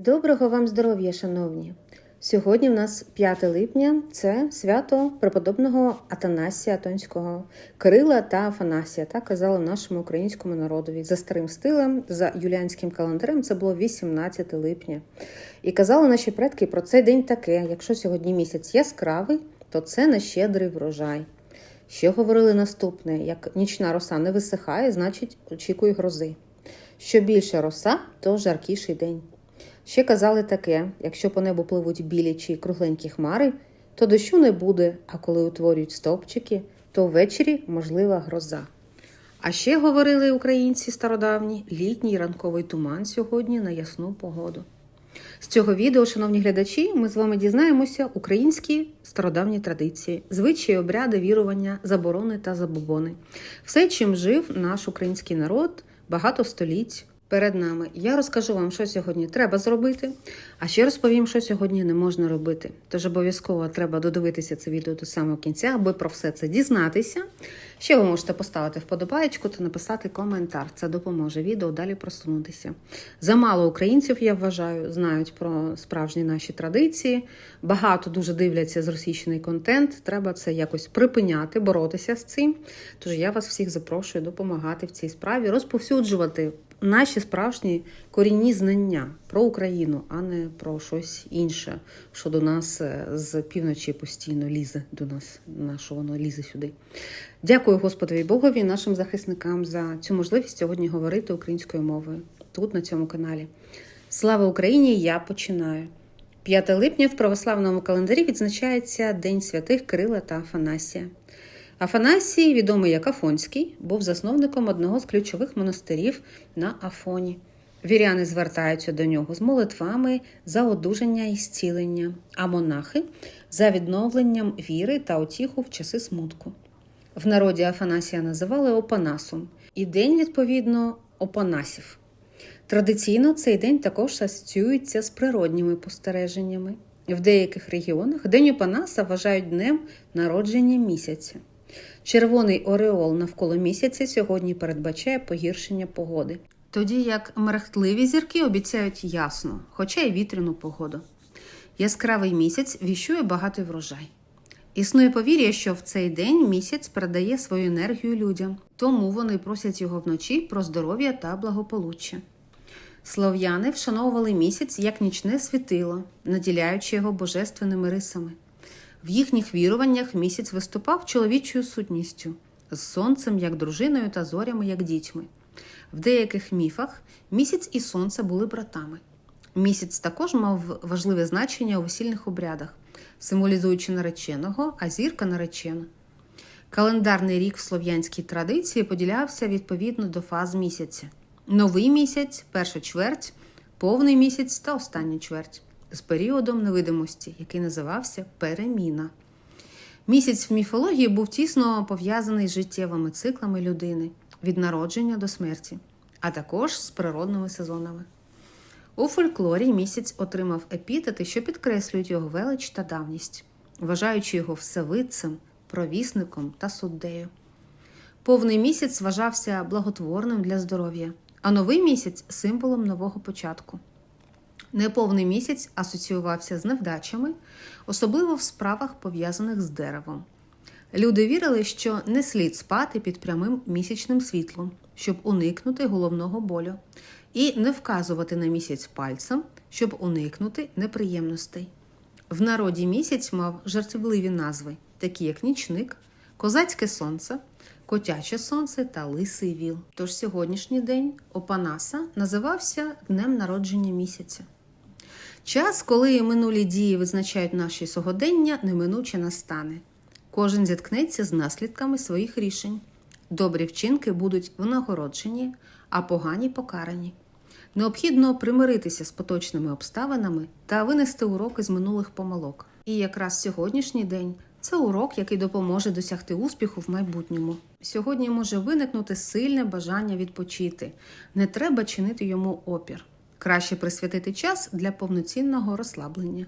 Доброго вам здоров'я, шановні! Сьогодні в нас 5 липня це свято преподобного Атанасія Атонського, Кирила та Афанасія, так казали нашому українському народові. За старим стилем, за юліанським календарем, це було 18 липня. І казали наші предки про цей день таке: якщо сьогодні місяць яскравий, то це на щедрий врожай. Ще говорили наступне: як нічна роса не висихає, значить очікуй грози. Що більше роса, то жаркіший день. Ще казали таке: якщо по небу пливуть білі чи кругленькі хмари, то дощу не буде, а коли утворюють стовпчики, то ввечері можлива гроза. А ще говорили українці стародавні літній ранковий туман сьогодні на ясну погоду. З цього відео, шановні глядачі, ми з вами дізнаємося українські стародавні традиції, звичаї, обряди, вірування, заборони та забобони. Все, чим жив наш український народ багато століть перед нами. Я розкажу вам, що сьогодні треба зробити, а ще розповім, що сьогодні не можна робити. Тож обов'язково треба додивитися це відео до самого кінця, аби про все це дізнатися. Ще ви можете поставити вподобаєчку та написати коментар. Це допоможе відео далі просунутися. Замало українців, я вважаю, знають про справжні наші традиції. Багато дуже дивляться зросійщений контент. Треба це якось припиняти, боротися з цим. Тож я вас всіх запрошую допомагати в цій справі, розповсюджувати наші справжні корінні знання про Україну, а не про щось інше, що до нас е, з півночі постійно лізе до нас, на що воно лізе сюди. Дякую Господові Богові, нашим захисникам за цю можливість сьогодні говорити українською мовою тут, на цьому каналі. Слава Україні! Я починаю. 5 липня в православному календарі відзначається День святих Кирила та Афанасія. Афанасій, відомий як Афонський, був засновником одного з ключових монастирів на Афоні. Віряни звертаються до нього з молитвами за одужання і зцілення, а монахи за відновленням віри та утіху в часи смутку. В народі Афанасія називали Опанасом, і день, відповідно, Опанасів. Традиційно цей день також асоціюється з природніми спостереженнями. В деяких регіонах День Опанаса вважають днем народження місяця. Червоний ореол навколо місяця сьогодні передбачає погіршення погоди. Тоді як мерехтливі зірки обіцяють ясну, хоча й вітряну погоду. Яскравий місяць віщує багатий врожай. Існує повір'я, що в цей день місяць передає свою енергію людям, тому вони просять його вночі про здоров'я та благополуччя. Слов'яни вшановували місяць як нічне світило, наділяючи його божественними рисами. В їхніх віруваннях місяць виступав чоловічою сутністю, з сонцем як дружиною та зорями як дітьми. В деяких міфах місяць і сонце були братами. Місяць також мав важливе значення у весільних обрядах, символізуючи нареченого, а зірка наречена. Календарний рік в слов'янській традиції поділявся відповідно до фаз місяця: новий місяць, перша чверть, повний місяць та остання чверть з періодом невидимості, який називався переміна. Місяць в міфології був тісно пов'язаний з життєвими циклами людини від народження до смерті, а також з природними сезонами. У фольклорі місяць отримав епітети, що підкреслюють його велич та давність, вважаючи його всевидцем, провісником та суддею. Повний місяць вважався благотворним для здоров'я, а новий місяць символом нового початку. Неповний місяць асоціювався з невдачами, особливо в справах, пов'язаних з деревом. Люди вірили, що не слід спати під прямим місячним світлом, щоб уникнути головного болю, і не вказувати на місяць пальцем, щоб уникнути неприємностей. В народі місяць мав жартівливі назви, такі як нічник, козацьке сонце, котяче сонце та лисий віл. Тож сьогоднішній день Опанаса називався Днем народження місяця. Час, коли минулі дії визначають наші сьогодення, неминуче настане. Кожен зіткнеться з наслідками своїх рішень. Добрі вчинки будуть винагороджені, а погані покарані. Необхідно примиритися з поточними обставинами та винести уроки з минулих помилок. І якраз сьогоднішній день це урок, який допоможе досягти успіху в майбутньому. Сьогодні може виникнути сильне бажання відпочити, не треба чинити йому опір. Краще присвятити час для повноцінного розслаблення.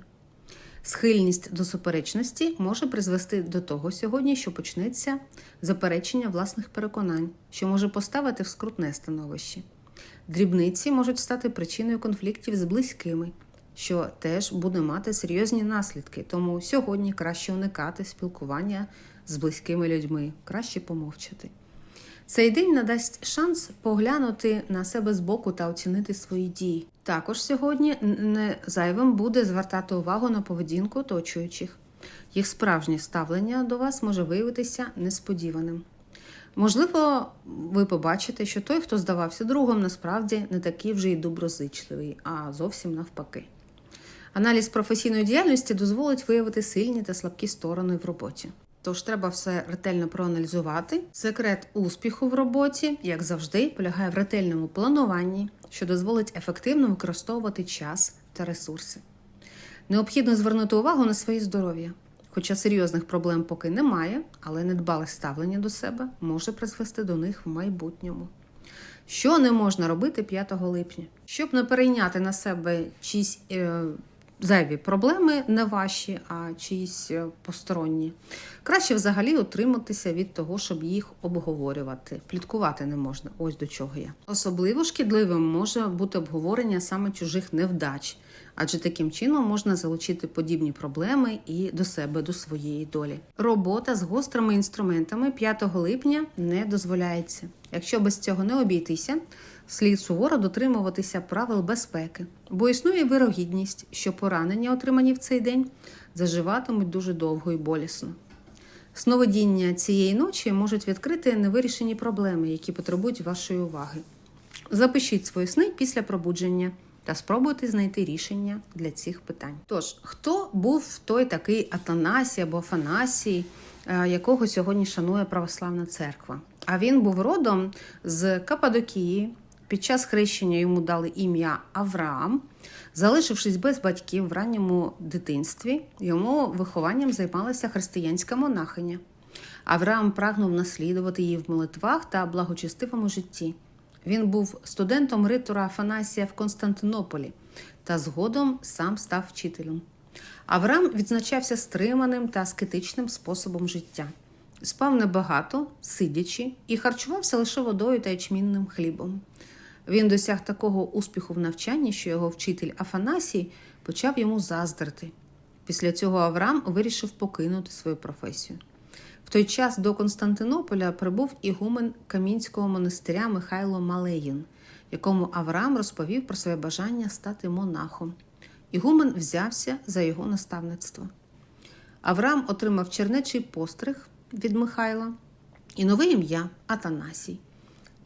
Схильність до суперечності може призвести до того сьогодні, що почнеться заперечення власних переконань, що може поставити в скрутне становище. Дрібниці можуть стати причиною конфліктів з близькими, що теж буде мати серйозні наслідки. Тому сьогодні краще уникати спілкування з близькими людьми, краще помовчати. Цей день надасть шанс поглянути на себе збоку та оцінити свої дії. Також сьогодні не зайвим буде звертати увагу на поведінку оточуючих. Їх справжнє ставлення до вас може виявитися несподіваним. Можливо, ви побачите, що той, хто здавався другом, насправді не такий вже й доброзичливий, а зовсім навпаки. Аналіз професійної діяльності дозволить виявити сильні та слабкі сторони в роботі. Тож треба все ретельно проаналізувати. Секрет успіху в роботі, як завжди, полягає в ретельному плануванні, що дозволить ефективно використовувати час та ресурси. Необхідно звернути увагу на своє здоров'я. Хоча серйозних проблем поки немає, але недбале ставлення до себе може призвести до них в майбутньому. Що не можна робити 5 липня? Щоб не перейняти на себе чиїсь е, зайві проблеми, не ваші, а чиїсь е, посторонні. Краще взагалі утриматися від того, щоб їх обговорювати. Пліткувати не можна, ось до чого я. Особливо шкідливим може бути обговорення саме чужих невдач, адже таким чином можна залучити подібні проблеми і до себе, до своєї долі. Робота з гострими інструментами 5 липня не дозволяється. Якщо без цього не обійтися, слід суворо дотримуватися правил безпеки, бо існує вирогідність, що поранення, отримані в цей день, заживатимуть дуже довго і болісно. Сновидіння цієї ночі можуть відкрити невирішені проблеми, які потребують вашої уваги. Запишіть свої сни після пробудження та спробуйте знайти рішення для цих питань. Тож, хто був той такий Атанасій або Афанасій, е, якого сьогодні шанує православна церква? А він був родом з Кападокії. Під час хрещення йому дали ім'я Авраам. Залишившись без батьків в ранньому дитинстві, йому вихованням займалася християнська монахиня. Авраам прагнув наслідувати її в молитвах та благочестивому житті. Він був студентом ритора Афанасія в Константинополі та згодом сам став вчителем. Авраам відзначався стриманим та аскетичним способом життя. Спав небагато, сидячи, і харчувався лише водою та ячмінним хлібом. Він досяг такого успіху в навчанні, що його вчитель Афанасій почав йому заздрити. Після цього Авраам вирішив покинути свою професію. В той час до Константинополя прибув ігумен Камінського монастиря Михайло Малеїн, якому Авраам розповів про своє бажання стати монахом. Ігумен взявся за його наставництво. Авраам отримав чернечий постриг від Михайла і нове ім'я Атанасій.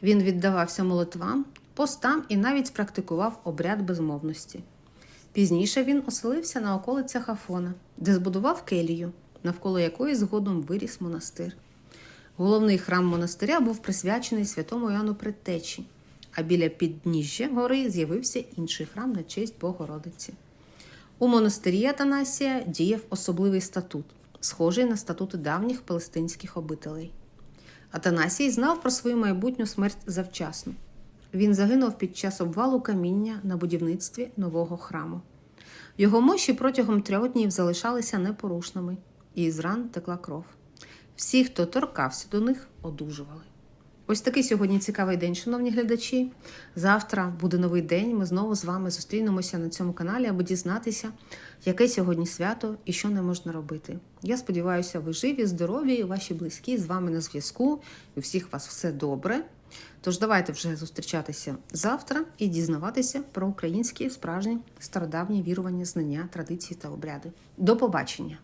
Він віддавався молитвам, постам і навіть практикував обряд безмовності. Пізніше він оселився на околицях Афона, де збудував келію, навколо якої згодом виріс монастир. Головний храм монастиря був присвячений святому Іоанну Предтечі, а біля підніжжя гори з'явився інший храм на честь Богородиці. У монастирі Атанасія діяв особливий статут, схожий на статути давніх палестинських обителей. Атанасій знав про свою майбутню смерть завчасно. Він загинув під час обвалу каміння на будівництві нового храму. Його мощі протягом трьох днів залишалися непорушними, і з ран текла кров. Всі, хто торкався до них, одужували. Ось такий сьогодні цікавий день, шановні глядачі. Завтра буде новий день. Ми знову з вами зустрінемося на цьому каналі, аби дізнатися, яке сьогодні свято і що не можна робити. Я сподіваюся, ви живі, здорові, ваші близькі з вами на зв'язку. і У всіх вас все добре. Тож давайте вже зустрічатися завтра і дізнаватися про українські справжні стародавні вірування, знання, традиції та обряди. До побачення!